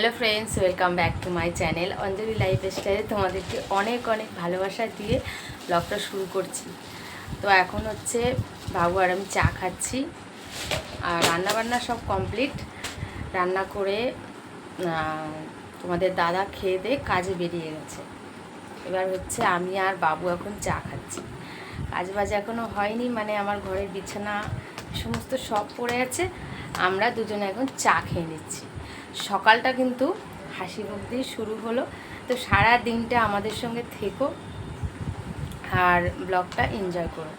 Hello friends welcome back to my channel Anjali life স্টাইলে তোমাদেরকে অনেক অনেক ভালোবাসা দিয়ে ব্লগটা শুরু করছি। তো এখন হচ্ছে বাবু আর আমি চা খাচ্ছি। আর রান্না বান্না সব কমপ্লিট রান্না করে তোমাদের দাদা খেয়ে দিয়ে কাজে বেরিয়ে গেছে। এবার হচ্ছে আমি আর বাবু এখন চা খাচ্ছি। কাজ বাজ এখনও হয়নি মানে আমার ঘরের বিছানা সমস্ত সব পড়ে আছে। আমরা দুজনে এখন চা খেয়ে নিচ্ছি। সকালটা কিন্তু হাসি মুখ দিয়ে শুরু হলো। তো সারা দিনটা আমাদের সঙ্গে থেকো আর ব্লগটা এনজয় করো,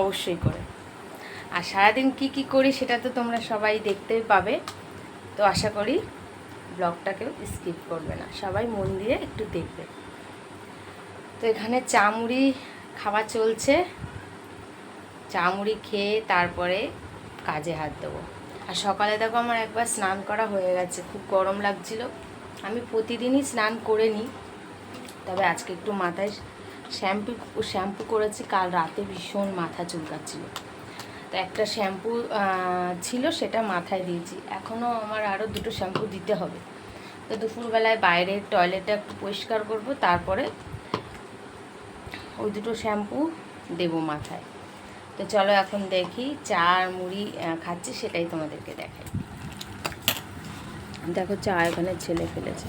অবশ্যই করে। আর সারাদিন কি কি করি সেটা তো তোমরা সবাই দেখতে পাবে। তো আশা করি ব্লগটাকেও স্কিপ করবে না, সবাই মন দিয়ে একটু দেখবে। তো এখানে চা মুড়ি খাওয়া চলছে। চা মুড়ি খেয়ে তারপরে কাজে হাত দেবো। আর সকালে দেখো আমার একবার স্নান করা হয়ে গেছে, খুব গরম লাগছিল। আমি প্রতিদিনই স্নান করে নিই, তবে আজকে একটু মাথায় শ্যাম্পু শ্যাম্পু করেছি, কাল রাতে ভীষণ মাথা চুলকাচ্ছিল। তো একটা শ্যাম্পু ছিল সেটা মাথায় দিয়েছি। এখনও আমার আরও দুটো শ্যাম্পু দিতে হবে। তো দুপুরবেলায় বাইরের টয়লেটটা একটু পরিষ্কার করব, তারপরে ওই দুটো শ্যাম্পু দেবো মাথায়। তো চলো এখন দেখি চা আর মুড়ি খাচ্ছি, সেটাই তোমাদেরকে দেখাই। দেখো চা এখানে ছেলে ফেলেছে।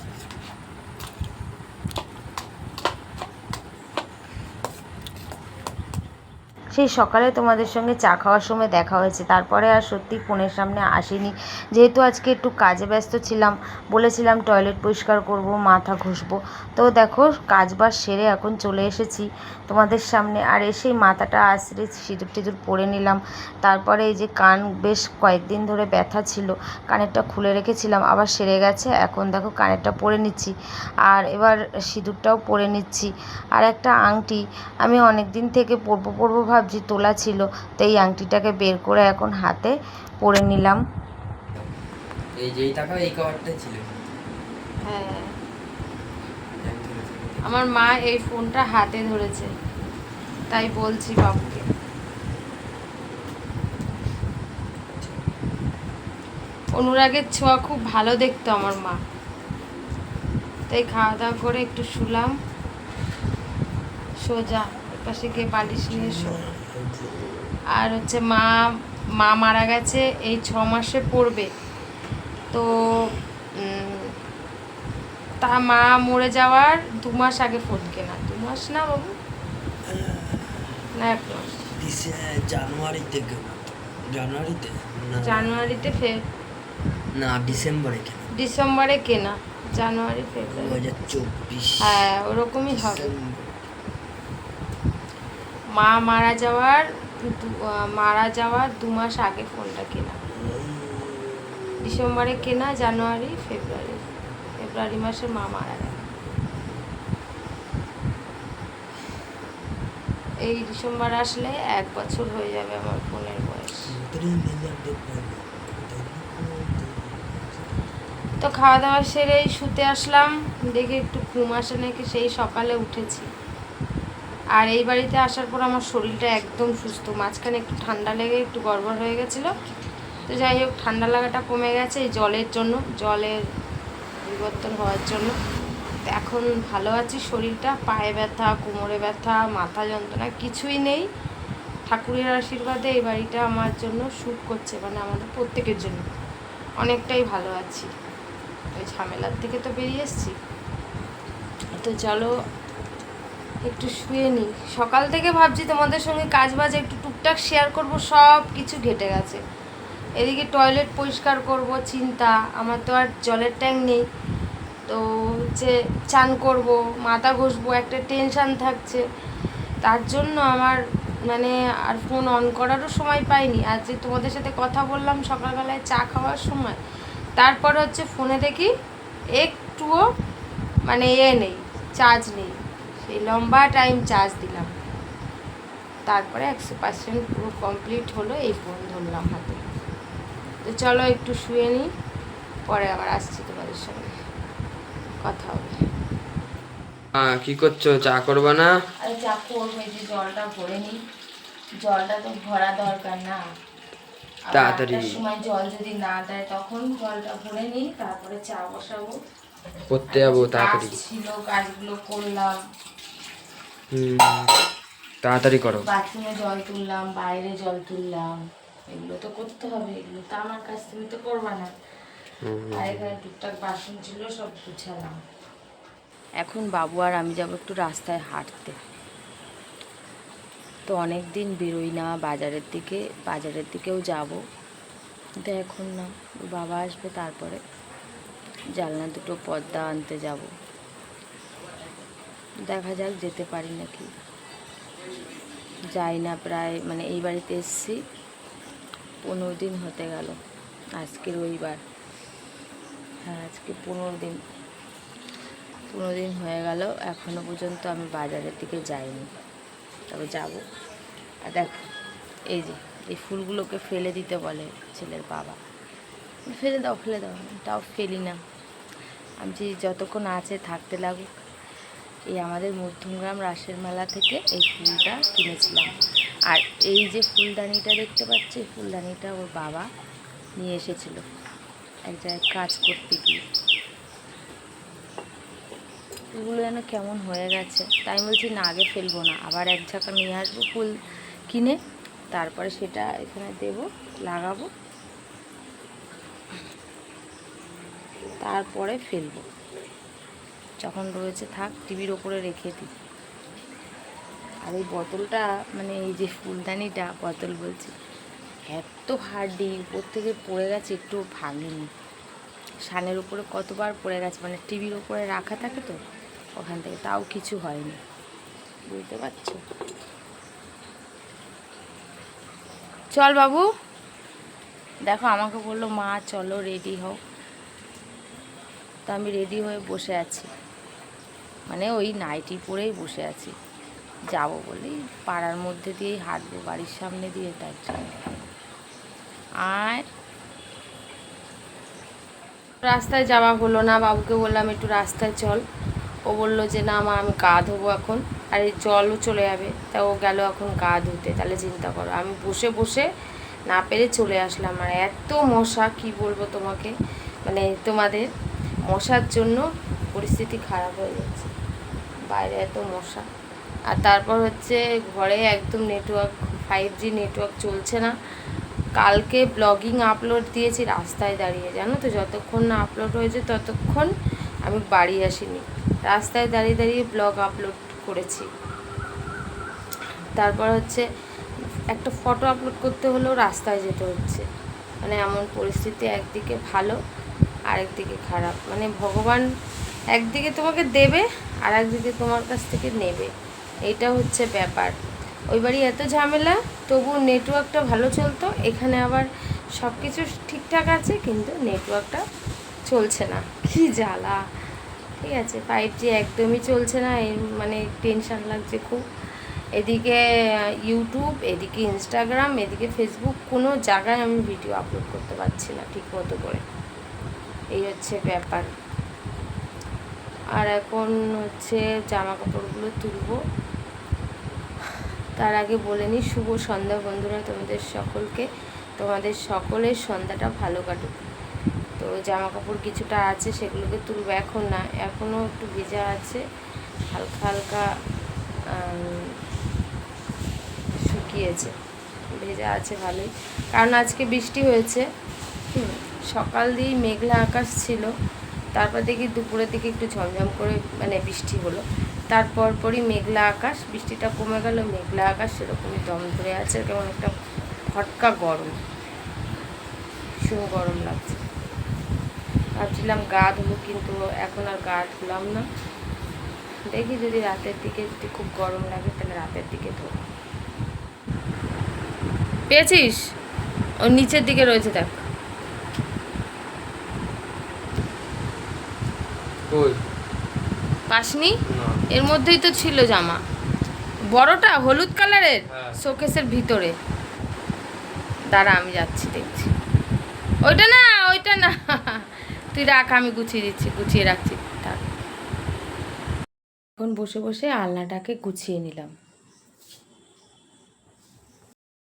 সেই সকালে তোমাদের সঙ্গে চা খাওয়ার সময় দেখা হয়েছে। তারপরে আর সত্যি ফোনের সামনে আসিনি। যেহেতু আজকে একটু কাজে ব্যস্ত ছিলাম, বলেছিলাম টয়লেট পরিষ্কার করব, মাথা ঘষবো। তো দেখো কাজ বাজ সেরে এখন চলে এসেছি তোমাদের সামনে। আর এসেই মাথাটা আশ্রে সিঁদুর টিঁদুর পরে নিলাম। তারপরে এই যে কান বেশ কয়েকদিন ধরে ব্যথা ছিল, কানেরটা খুলে রেখেছিলাম, আবার সেরে গেছে। এখন দেখো কানেরটা পরে নিচ্ছি। আর এবার সিঁদুরটাও পরে নিচ্ছি। আর একটা আংটি, আমি অনেক দিন থেকে পরবো পরবো ভাবছি তোলা ছিল তো এই আংটিটাকে বের করে এখন হাতে পরে নিলাম। এই যেই টাকা এই কভারটা ছিল। হ্যাঁ। আমার মা এই ফোনটা হাতে ধরেছে তাই বলছি বাবুকে। অনুরাগের ছোঁয়া খুব ভালো দেখতো আমার মা। তাই খাওয়া দাওয়া করে একটু শুলাম সোজা। পাশে গিয়ে বালিশ নিয়ে শো আর হচ্ছে মা মা মারা গেছে এই ছ মাসে পড়বে। তো তা মা মরে যাওয়ার দু মাস আগে ফোন কেনা। দু মাস না বাবু? না এক মাস। জানুয়ারিতে জানুয়ারিতে? জানুয়ারিতে ফের না ডিসেম্বরে কেনা। ডিসেম্বরে কেনা। জানুয়ারি দু ফেব্রুয়ারি হাজার চব্বিশ হ্যাঁ ওরকমই হবে। মা মারা যাওয়ার মারা যাওয়ার দু মাস আগে ফোনটা কেনা। ডিসেম্বরে কেনা, জানুয়ারি, ফেব্রুয়ারি। ফেব্রুয়ারি মাসে মা মারা গেল। এই ডিসেম্বর আসলে এক বছর হয়ে যাবে আমার ফোনের বয়স। তো খাওয়া দাওয়া সেরেই শুতে আসলাম। দেখে একটু ঘুম আসে নাকি, সেই সকালে উঠেছি। আর এই বাড়িতে আসার পর আমার শরীরটা একদম সুস্থ। মাঝখানে একটু ঠান্ডা লেগে একটু গড়বড় হয়ে গেছিল। তো যাই হোক, ঠান্ডা লাগাটা কমে গেছে এই জলের জন্য, জলের পরিবর্তন হওয়ার জন্য। এখন ভালো আছি শরীরটা, পায়ে ব্যথা, কোমরে ব্যথা, মাথা যন্ত্রণা কিছুই নেই। ঠাকুরের আশীর্বাদে এই বাড়িটা আমার জন্য সুখ করছে মানে আমাদের প্রত্যেকের জন্য। অনেকটাই ভালো আছি। ওই ঝামেলার থেকে তো বেরিয়ে এসেছি। তো চলো একটু শুয়ে নিই সকাল থেকে ভাবছি তোমাদের সঙ্গে কাজ বাজ, একটু টুকটাক শেয়ার করব, সব কিছু ঘেটে গেছে। এদিকে টয়লেট পরিষ্কার করব, চিন্তা, আমার তো আর জলের ট্যাঙ্ক নেই। তো হচ্ছে চান করব, মাথা ঘষবো, একটা টেনশান থাকছে। তার জন্য আমার মানে আর ফোন অন করারও সময় পাইনি। আর যে তোমাদের সাথে কথা বললাম সকালবেলায় চা খাওয়ার সময়। তারপর হচ্ছে ফোনে দেখি একটুও মানে এ নেই চার্জ নেই। লম্বা টাইম চার্জ দিলাম। তারপরে একশো পার্সেন্ট পুরো কমপ্লিট হলো এই ফোন ধরলাম হাতে। তো চলো একটু শুয়ে নিই পরে আবার আসছি তোমাদের সঙ্গে। কথা হবে। হ্যাঁ কি করছ? চা করবে না? আরে চা করব এই যে জলটা ভরে নিই। জলটা তো ভরা দরকার না। তাড়াতাড়ি। সময় জল যদি না দেয় তখন জলটা ভরে নিই তারপরে চা বসাবো। পড়তে যাব তাড়াতাড়ি। ছিল কাজগুলো করলাম। তাড়াতাড়ি করো। বাথরুমে জল তুললাম বাইরে জল তুললাম। এগুলো তো করতে হবে এগুলো তো আমার কাছ তুমি তো করবা না। আর এখানে টুকটাক বাসন ছিল সব গুছালাম। এখন বাবু আর আমি যাব একটু রাস্তায় হাঁটতে। তো অনেক দিন বেরোই না বাজারের দিকে বাজারের দিকেও যাব। কিন্তু এখন না ওর বাবা আসবে তারপরে। জানলা দুটো পর্দা আনতে যাব। দেখা যাক, যেতে পারি নাকি। যাই না, প্রায় মানে এই বাড়িতে এসেছি। পনেরো দিন হতে গেল আজকে রবিবার। হ্যাঁ আজকে পনেরো দিন। পনেরো দিন হয়ে গেল, এখনও পর্যন্ত আমি বাজারের দিকে যাইনি। তবে যাব। আর দেখো, এই যে, এই ফুলগুলোকে ফেলে দিতে বলে ছেলের বাবা। ফেলে দাও ফেলে দাও তাও ফেলি না। আমি যতক্ষণ আছে থাকতে লাগুক। এই আমাদের মধ্যমগ্রাম রাসের মেলা থেকে এই ফুলটা কিনেছিলাম। আর এই যে ফুলদানিটা দেখতে পাচ্ছি ফুলদানিটা ওর বাবা নিয়ে এসেছিল। এক জায়গায় কাজ করতে গিয়ে। এগুলো যেন কেমন হয়ে গেছে। তাই বলছি, না, আগে ফেলব না। আবার এক ঝাঁকা নিয়ে আসব ফুল কিনে। তারপরে সেটা এখানে দেব, লাগাবো। তারপরে ফেলব। যখন রয়েছে, থাক, টিভির ওপরে রেখে দিই। আর এই বোতলটা মানে এই যে ফুলদানিটা, বোতল বলছি, এত হার্ডি, উপর থেকে পড়ে গেছে, একটু ভাঙিনি। সানের উপরে কতবার পড়ে গেছে মানে টিভির ওপরে রাখা থাকে তো, ওখান থেকে, তাও কিছু হয়নি। বুঝতে পারছ? চল বাবু, দেখো আমাকে বলল, মা, চলো রেডি হও। তো আমি রেডি হয়ে বসে আছি। মানে ওই নাইটি পরেই বসে আছি। যাব বলেই পাড়ার মধ্যে দিয়েই হাঁটবো, বাড়ির সামনে দিয়ে তার জন্য। আর রাস্তায় যাওয়া হলো না, বাবুকে বললাম, একটু রাস্তায় চল। ও বলল যে, না মা, আমি গা ধোবো এখন। আর এই জলও চলে যাবে, তা ও গেল এখন গা ধুতে, তাহলে চিন্তা করো। আমি বসে বসে না পেরে চলে আসলাম, আর এত মশা, কি বলব তোমাকে? মানে তোমাদের মশার জন্য পরিস্থিতি খারাপ হয়ে যাচ্ছে। বাইরে এত মশা। আর তারপর হচ্ছে ঘরে একদম নেটওয়ার্ক ফাইভ জি নেটওয়ার্ক চলছে না। কালকে ব্লগিং আপলোড দিয়েছি, রাস্তায় দাঁড়িয়ে। জানো তো, যতক্ষণ না আপলোড হয়েছে ততক্ষণ আমি বাড়ি আসিনি। রাস্তায় দাঁড়িয়ে দাঁড়িয়ে ব্লগ আপলোড করেছি। তারপর হচ্ছে একটা ফটো আপলোড করতে হলেও রাস্তায় যেতে হচ্ছে। মানে এমন পরিস্থিতি, একদিকে ভালো, আরেকদিকে খারাপ। মানে ভগবান একদিকে তোমাকে দেবে আর একদিকে তোমার কাছ থেকে নেবে। এইটা হচ্ছে ব্যাপার। ওই বাড়ি এত ঝামেলা, তবু নেটওয়ার্কটা ভালো চলতো। এখানে আবার সব কিছু ঠিকঠাক আছে, কিন্তু নেটওয়ার্কটা চলছে না। কি জ্বালা। ঠিক আছে ফাইভ জি একদমই চলছে না মানে টেনশান লাগছে খুব। এদিকে ইউটিউব এদিকে ইনস্টাগ্রাম এদিকে ফেসবুক কোনো জায়গায় আমি ভিডিও আপলোড করতে পারছি না ঠিক মতো করে। এই হচ্ছে ব্যাপার। আর এখন হচ্ছে জামা কাপড়গুলো তুলবো। তার আগে বলে নিই, শুভ সন্ধ্যা বন্ধুরা, তোমাদের সকলকে। তোমাদের সকলের সন্ধ্যাটা ভালো কাটুক। তো জামা কাপড় কিছুটা আছে, সেগুলোকে তুলবো এখন না, এখনও একটু ভেজা আছে। হালকা হালকা শুকিয়েছে। ভেজা আছে ভালোই। কারণ আজকে বৃষ্টি হয়েছে। সকাল দিয়েই মেঘলা আকাশ ছিল। তারপর দেখি দুপুরের দিকে একটু ঝমঝম করে মানে বৃষ্টি হলো। তারপর পরই মেঘলা আকাশ, বৃষ্টিটা কমে গেল, মেঘলা আকাশ সেরকমই দম ধরে আছে, কেমন একটা ফটকা গরম। ভীষণ গরম লাগছে। ভাবছিলাম গা ধুবো, কিন্তু এখন আর গা ধুলাম না। দেখি যদি রাতের দিকে যদি খুব গরম লাগে, তাহলে রাতের দিকে ধোবো। পেয়েছিস? ওর নিচের দিকে রয়েছে, দেখ। পাসনি? এর মধ্যেই তো ছিল জামা। বড়টা হলুদ কালারের? হ্যাঁ। শোকেসের ভিতরে। দাঁড়া আমি যাচ্ছি দেখছি। ওইটা না ওইটা না। তুই রাখ আমি গুছিয়ে দিচ্ছি গুছিয়ে রাখছি। থাক। এখন বসে বসে আলনাটাকে গুছিয়ে নিলাম।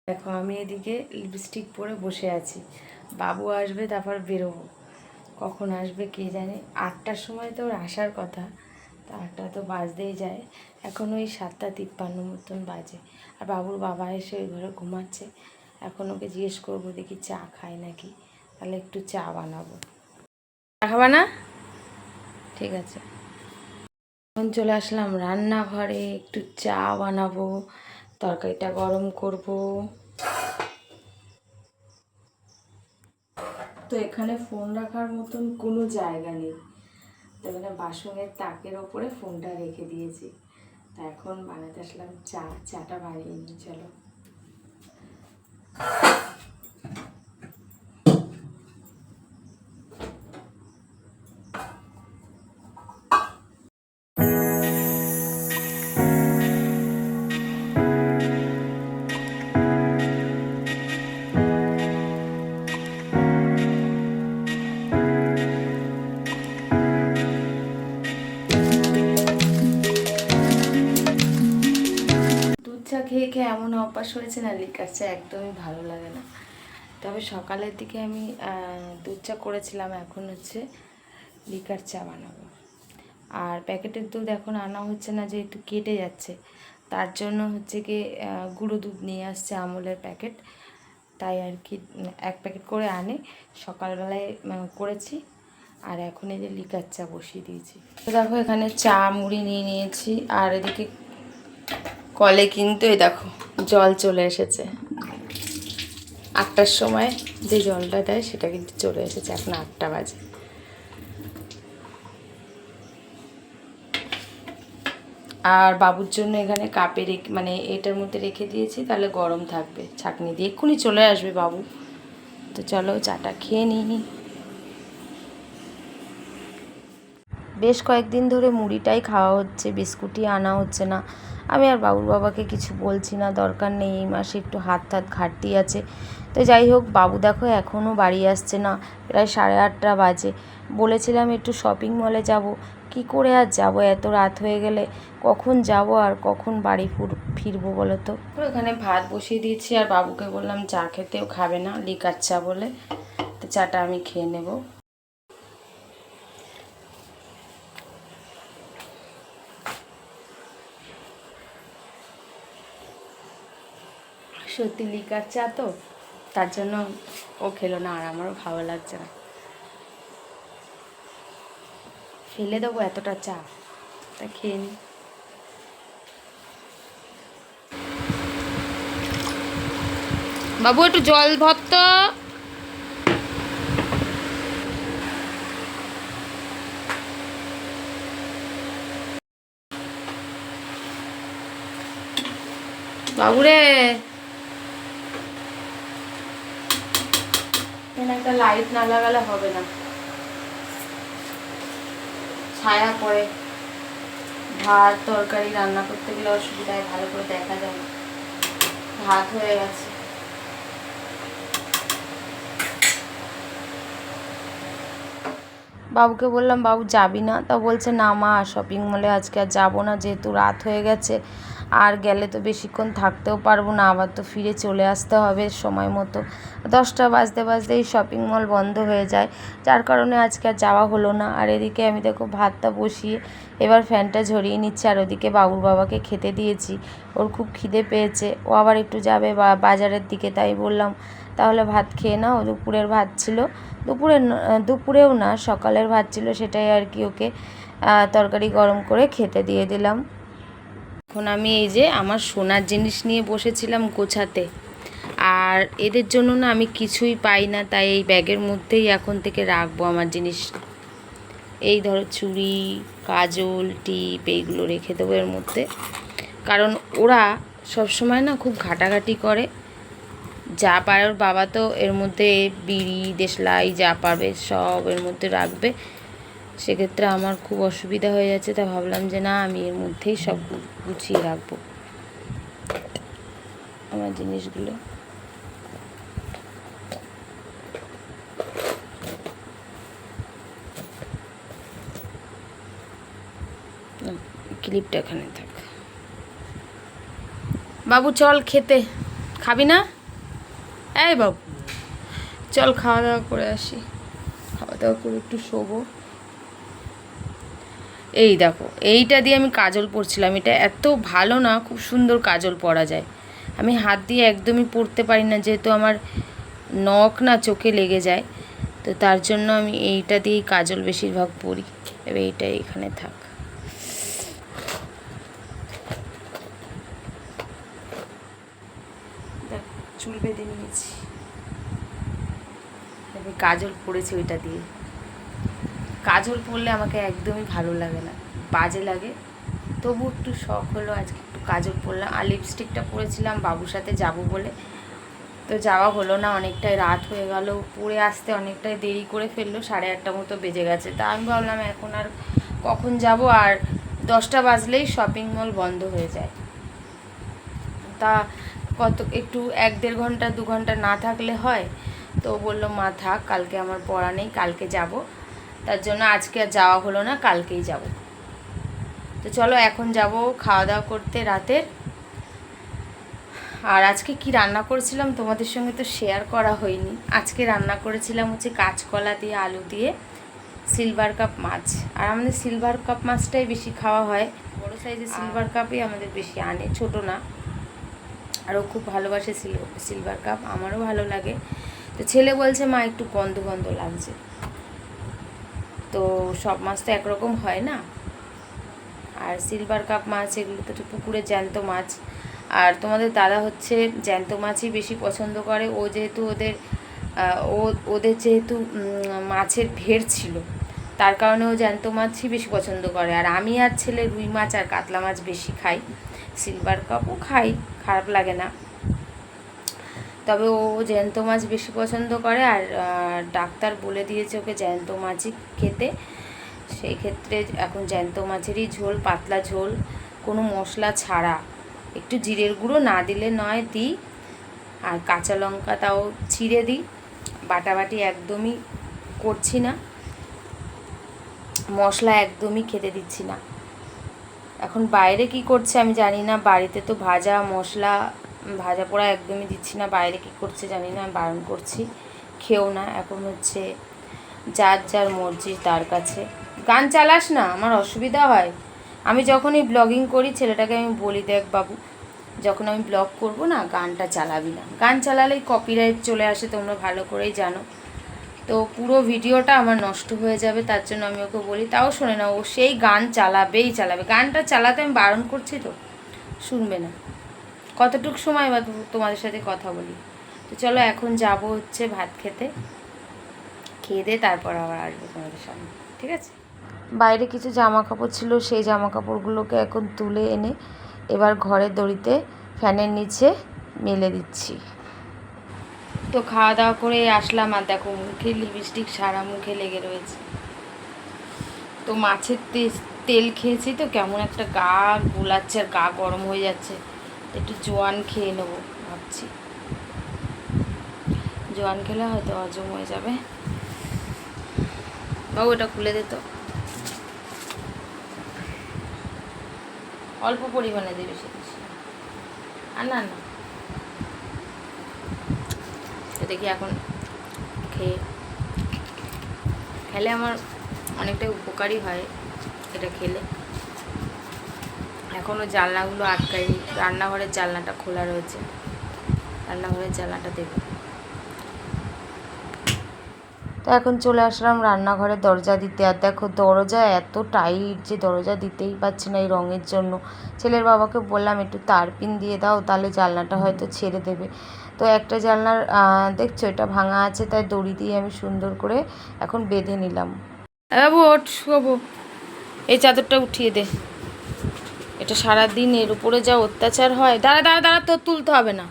দেখো আমি এদিকে লিপস্টিক পরে বসে আছি। বাবু আসবে তারপর বেরোবো। কখন আসবে কে জানে। আটটার সময় তো ওর আসার কথা, তা আটটা তো বাজতেই যায়। এখন ওই সাতটা তিপ্পান্ন মতন বাজে। আর বাবুর বাবা এসে ওই ঘরে ঘুমাচ্ছে। এখন ওকে জিজ্ঞেস করব, দেখি চা খায় নাকি? তাহলে একটু চা বানাবো। চা না? ঠিক আছে। এখন চলে আসলাম রান্নাঘরে, একটু চা বানাবো, তরকারিটা গরম করব। তো এখানে ফোন রাখার মতন কোনো জায়গা নেই। তো মানে বাসনের তাকের ওপরে ফোনটা রেখে দিয়েছি। তা এখন বানাতে আসলাম চা, চাটা বানিয়ে নিই, চলো। খেয়ে এমন অভ্যাস হয়েছে না, লিকার চা একদমই ভালো লাগে না। তবে সকালের দিকে আমি দুধ চা করেছিলাম, এখন হচ্ছে লিকার চা বানাবো। আর প্যাকেটের দুধ এখন আনা হচ্ছে না, যেহেতু কেটে যাচ্ছে। তার জন্য হচ্ছে কি গুঁড়ো দুধ নিয়ে আসছে আমলের প্যাকেট। তাই আর কি, এক প্যাকেট করে আনে। সকালবেলায় করেছি। আর এখন এই যে লিকার চা বসিয়ে দিয়েছি। তো দেখো, এখানে চা মুড়ি নিয়ে নিয়েছি। আর এদিকে কলে কিন্তু এই দেখো জল চলে এসেছে। আটটার সময় যে জলটা দেয় সেটা কিন্তু চলে এসেছে এখন আটটা বাজে। আর বাবুর জন্য এখানে কাপে রেখে মানে এটার মধ্যে রেখে দিয়েছি, তাহলে গরম থাকবে। ছাকনি দিয়ে এক্ষুনি চলে আসবে বাবু। তো চলো চাটা খেয়ে নিই। বেশ কয়েকদিন ধরে মুড়িটাই খাওয়া হচ্ছে, বিস্কুটই আনা হচ্ছে না। আমি আর বাবুর বাবাকে কিছু বলছি না, দরকার নেই, এই মাসে একটু হাত হাত ঘাটতি আছে। তো যাই হোক, বাবু দেখো এখনও বাড়ি আসছে না, প্রায় সাড়ে আটটা বাজে। বলেছিলাম একটু শপিং মলে যাব। কি করে আর যাব, এত রাত হয়ে গেলে? কখন যাব আর কখন বাড়ি ফুর- ফিরবো বলো তো এখানে ভাত বসিয়ে দিয়েছি আর বাবুকে বললাম চা খেতেও খাবে না, লিকার চা বলে। তো চাটা আমি খেয়ে নেব। সত্যি লিকার চা তো, তার জন্য ও খেলো না আর আমারও ভালো লাগছে না। ফেলে দেবো এতটা চা, তা খেয়ে নি। বাবু একটু জল ভর তো। বাবুরে এখানে একটা লাইট না লাগালে হবে না। ছায়া পড়ে। ভাত, তরকারি, রান্না করতে গেলে অসুবিধায় ভালো করে দেখা যায় ভাত হয়ে গেছে। বাবুকে বললাম, বাবু যাবি না? তা বলছে, না মা শপিং মলে আজকে আর যাব না, যেহেতু রাত হয়ে গেছে আর গেলে তো বেশিক্ষণ থাকতেও পারব না, আবার তো ফিরে চলে আসতে হবে সময় মতো। দশটা বাজতে বাজতেই শপিং মল বন্ধ হয়ে যায়, যার কারণে আজকে আর যাওয়া হলো না। আর এদিকে আমি দেখো ভাতটা বসিয়ে এবার ফ্যানটা ঝরিয়ে নিচ্ছে, আর ওদিকে বাবুর বাবাকে খেতে দিয়েছি। ওর খুব খিদে পেয়েছে, ও আবার একটু যাবে বা- বাজারের দিকে, তাই বললাম, তাহলে ভাত খেয়ে নাও। দুপুরের ভাত ছিল, দুপুরের দুপুরেও না, সকালের ভাত ছিল, সেটাই আর কি ওকে তরকারি গরম করে খেতে দিয়ে দিলাম। এখন আমি এই যে আমার সোনার জিনিস নিয়ে বসেছিলাম গোছাতে। আর এদের জন্য না আমি কিছুই পাই না, তাই এই ব্যাগের মধ্যেই এখন থেকে রাখব আমার জিনিস। এই ধরো চুড়ি, কাজল, টিপ এইগুলো রেখে দেবো এর মধ্যে। কারণ ওরা সবসময় না খুব ঘাটাঘাটি করে। যা পারে ওর বাবা তো এর মধ্যে বিড়ি, দেশলাই যা পারবে সব এর মধ্যে রাখবে। সেক্ষেত্রে আমার খুব অসুবিধা হয়ে যাচ্ছে, তা ভাবলাম যে না, আমি এর মধ্যেই সব গুছিয়ে রাখব। আমার জিনিসগুলো। ক্লিপটা এখানে থাক। বাবু, চল খেতে। খাবি না? এই বাবু, চল খাওয়া দাওয়া করে আসি। খাওয়া দাওয়া করে একটু শোবো। এই দেখো, এইটা দিয়ে আমি কাজল পরছিলাম। এটা এত ভালো না, খুব সুন্দর কাজল পরা যায়। আমি হাত দিয়ে একদমই পরতে পারি না, যেহেতু আমার নখ না চোখে লেগে যায়। তো তার জন্য আমি এইটা দিয়েই কাজল বেশিরভাগ পরি। এবার এইটা এখানে থাক। চুল বেঁধে নিয়েছি। কাজল পরেছি ওইটা দিয়ে। কাজল পরলে আমাকে একদমই ভালো লাগে না, বাজে লাগে। তবু একটু শখ হলো আজকে একটু কাজল পরলাম আর লিপস্টিকটা পরেছিলাম বাবুর সাথে যাব বলে। তো যাওয়া হলো না, অনেকটাই রাত হয়ে গেল পরে আসতে অনেকটাই দেরি করে ফেলল, সাড়ে আটটা মতো বেজে গেছে। তা আমি ভাবলাম এখন আর কখন যাব, আর দশটা বাজলেই শপিং মল বন্ধ হয়ে যায়। তা কত, একটু এক দেড় ঘণ্টা, দু ঘণ্টা না থাকলে হয়? তো বলল, মা থাক, কালকে আমার পড়া নেই, কালকে যাব। তার জন্য আজকে আর যাওয়া হলো না কালকেই যাব। তো চলো এখন যাব খাওয়া দাওয়া করতে রাতের। আর আজকে কি রান্না করেছিলাম তোমাদের সঙ্গে তো শেয়ার করা হয়নি। আজকে রান্না করেছিলাম হচ্ছে কাঁচকলা দিয়ে আলু দিয়ে সিলভার কাপ মাছ। আর আমাদের সিলভার কাপ মাছটাই বেশি খাওয়া হয়। বড় সাইজের সিলভার কাপই আমাদের বেশি আনে ছোট না। আরও খুব ভালোবাসে সিলভার কাপ আমারও ভালো লাগে। তো ছেলে বলছে মা একটু গন্ধ গন্ধ লাগছে। তো সব মাছ তো একরকম হয় না। আর সিলভার কাপ মাছ, এগুলো তো পুকুরের জ্যান্ত মাছ। আর তোমাদের দাদা হচ্ছে জ্যান্ত মাছই বেশি পছন্দ করে। ও যেহেতু ওদের ও, ওদের যেহেতু মাছের ভেড় ছিল, তার কারণে ও জ্যান্ত মাছই বেশি পছন্দ করে। আর আমি আর ছেলে রুই মাছ আর কাতলা মাছ বেশি খাই। সিলভার কাপও খাই, খারাপ লাগে না। তবে ও জ্যান্ত মাছ বেশি পছন্দ করে আর ডাক্তার বলে দিয়েছে ওকে জ্যান্ত মাছই খেতে। সেই ক্ষেত্রে এখন জ্যান্ত মাছেরই ঝোল, পাতলা ঝোল, কোনো মশলা ছাড়া। একটু জিরের গুঁড়ো না দিলে নয়, দিই। আর কাঁচা লঙ্কা তাও ছিঁড়ে দিই। বাটাবাটি একদমই করছি না। মশলা একদমই খেতে দিচ্ছি না। এখন বাইরে কি করছে আমি জানি না। বাড়িতে তো ভাজা মশলা ভাজা পোড়া একদমই দিচ্ছি না। বাইরে কি করছে জানি না, বারণ করছি। খেও না। এখন হচ্ছে যার যার মর্জি তার কাছে। গান চালাস না, আমার অসুবিধা হয়। আমি যখনই ব্লগিং করি, ছেলেটাকে আমি বলি, দেখ বাবু, যখন আমি ব্লগ করব না, গানটা চালাবি না। গান চালালেই কপিরাইট চলে আসে, তোমরা ভালো করেই জানো। তো পুরো ভিডিওটা আমার নষ্ট হয়ে যাবে, তার জন্য আমি ওকে বলি, তাও শোনে না, ও সেই গান চালাবেই চালাবে। গানটা চালাতে আমি বারণ করছি তো, শুনবে না। কতটুকু সময় বা তোমাদের সাথে কথা বলি? তো চলো এখন যাব হচ্ছে ভাত খেতে। খেয়ে দিয়ে তারপর আবার আসব তোমাদের সামনে ঠিক আছে? বাইরে কিছু জামা কাপড় ছিল সেই জামা কাপড়গুলোকে এখন তুলে এনে এবার ঘরের দড়িতে ফ্যানের নিচে মেলে দিচ্ছি। তো খাওয়া দাওয়া করে আসলাম আর দেখো মুখে লিপস্টিক সারা মুখে লেগে রয়েছে। তো মাছের তেল খেয়েছি তো কেমন একটা গা গোলাচ্ছে আর গা গরম হয়ে যাচ্ছে। একটু জোয়ান খেয়ে নেব, ভাবছি। জোয়ান খেলে হয়তো হজম হয়ে যাবে। বাবু, এটা খুলে দে তো। অল্প পরিমাণে দেবে সে। আর না না। তো দেখি এখন খেয়ে। খেলে আমার অনেকটাই উপকারী হয় এটা খেলে। এখনও জানলাগুলো আটকাই রান্নাঘরের জানলাটা খোলা রয়েছে। রান্নাঘরের জানলাটা দেবে তো এখন চলে আসলাম রান্নাঘরের দরজা দিতে। আর দেখো দরজা এত টাইট যে দরজা দিতেই পারছি না এই রঙের জন্য। ছেলের বাবাকে বললাম একটু তারপিন দিয়ে দাও তাহলে জানলাটা হয়তো ছেড়ে দেবে। তো একটা জানলার দেখছ এটা ভাঙা আছে তাই দড়ি দিয়ে আমি সুন্দর করে এখন বেঁধে নিলাম। বাবু ওঠ শোবো। এই চাদরটা উঠিয়ে দে। এটা সারাদিন এর উপরে যা অত্যাচার হয়। দাঁড়া দাঁড়া দাঁড়া, তোর তুলতে হবে না।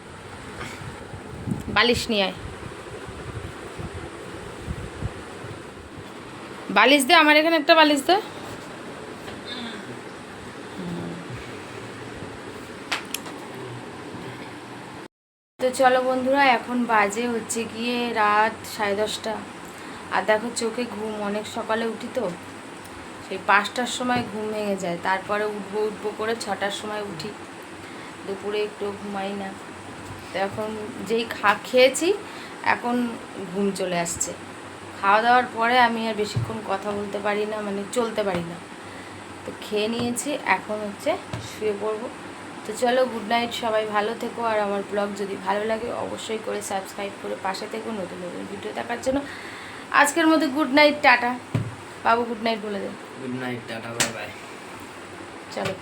বালিশ নিয়ে আয়। বালিশ দে, আমার এখানে একটা বালিশ দে। তো চলো বন্ধুরা, এখন বাজে হচ্ছে গিয়ে রাত সাড়ে দশটা। আর দেখো চোখে ঘুম, অনেক সকালে উঠি তো। সেই পাঁচটার সময় ঘুম ভেঙে যায়। তারপরে উঠবো উঠবো করে ছটার সময় উঠি। দুপুরে একটু ঘুমাই না। তো এখন যেই খা, খেয়েছি, এখন ঘুম চলে আসছে। খাওয়া দাওয়ার পরে আমি আর বেশিক্ষণ কথা বলতে পারি না মানে চলতে পারি না। তো খেয়ে নিয়েছি, এখন হচ্ছে শুয়ে পড়ব। তো চলো গুড নাইট সবাই ভালো থেকো। আর আমার ব্লগ যদি ভালো লাগে, অবশ্যই করে সাবস্ক্রাইব করে পাশে থেকো নতুন নতুন ভিডিও দেখার জন্য। আজকের মধ্যে গুড নাইট টাটা। বাবু গুড নাইট বলে দে। Good night tata bye bye চলো